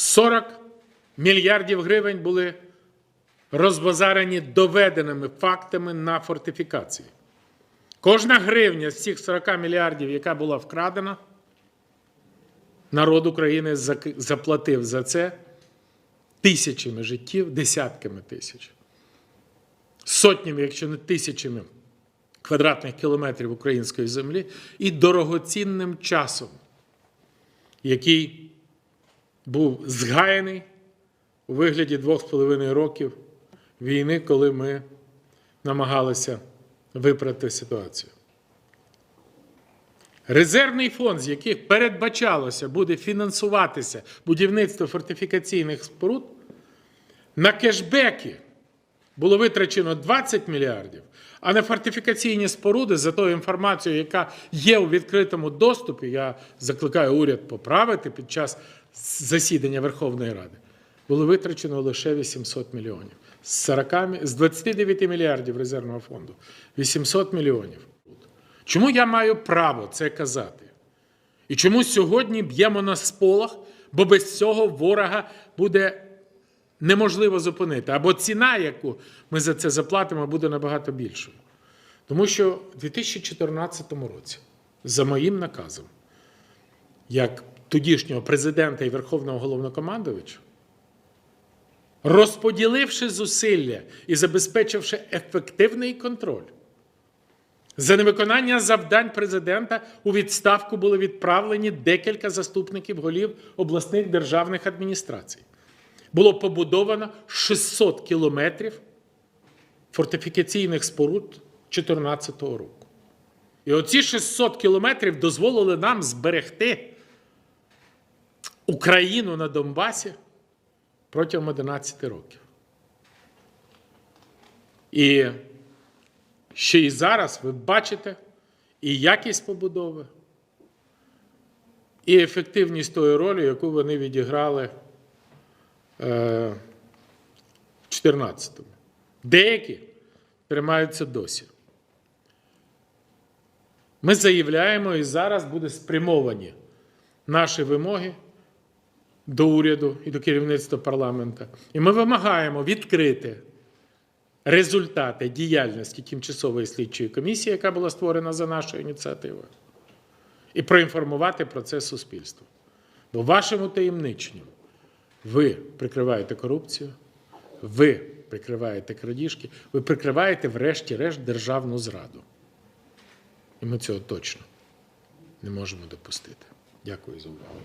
40 мільярдів гривень були розбазарені доведеними фактами на фортифікації. Кожна гривня з цих 40 мільярдів, яка була вкрадена, народ України заплатив за це тисячами життів, десятками тисяч, сотнями, якщо не тисячами квадратних кілометрів української землі і дорогоцінним часом, який був згаяний у вигляді двох з половиною років війни, коли ми намагалися виправити ситуацію. Резервний фонд, з яких передбачалося буде фінансуватися будівництво фортифікаційних споруд, на кешбеки було витрачено 20 мільярдів, а на фортифікаційні споруди, за тою інформацією, яка є у відкритому доступі, я закликаю уряд поправити під час засідання Верховної Ради, було витрачено лише 800 мільйонів. З, 40, з 29 мільярдів резервного фонду 800 мільйонів. Чому я маю право це казати? І чому сьогодні б'ємо на сполох, бо без цього ворога буде неможливо зупинити. Або ціна, яку ми за це заплатимо, буде набагато більшою. Тому що в 2014 році, за моїм наказом, як тодішнього президента і Верховного головнокомандувача, розподіливши зусилля і забезпечивши ефективний контроль, за невиконання завдань президента у відставку були відправлені декілька заступників голів обласних державних адміністрацій було побудовано 600 кілометрів фортифікаційних споруд 2014 року. І оці 600 кілометрів дозволили нам зберегти Україну на Донбасі протягом 11 років. І ще і зараз ви бачите і якість побудови, і ефективність тої ролі, яку вони відіграли е, в 14-му. Деякі тримаються досі. Ми заявляємо, і зараз будуть спрямовані наші вимоги до уряду і до керівництва парламента. І ми вимагаємо відкрити результати діяльності тимчасової слідчої комісії, яка була створена за нашою ініціативою, і проінформувати про це суспільство. Бо вашим утаємниченням ви прикриваєте корупцію, ви прикриваєте крадіжки, ви прикриваєте, врешті-решт, державну зраду. І ми цього точно не можемо допустити. Дякую за увагу.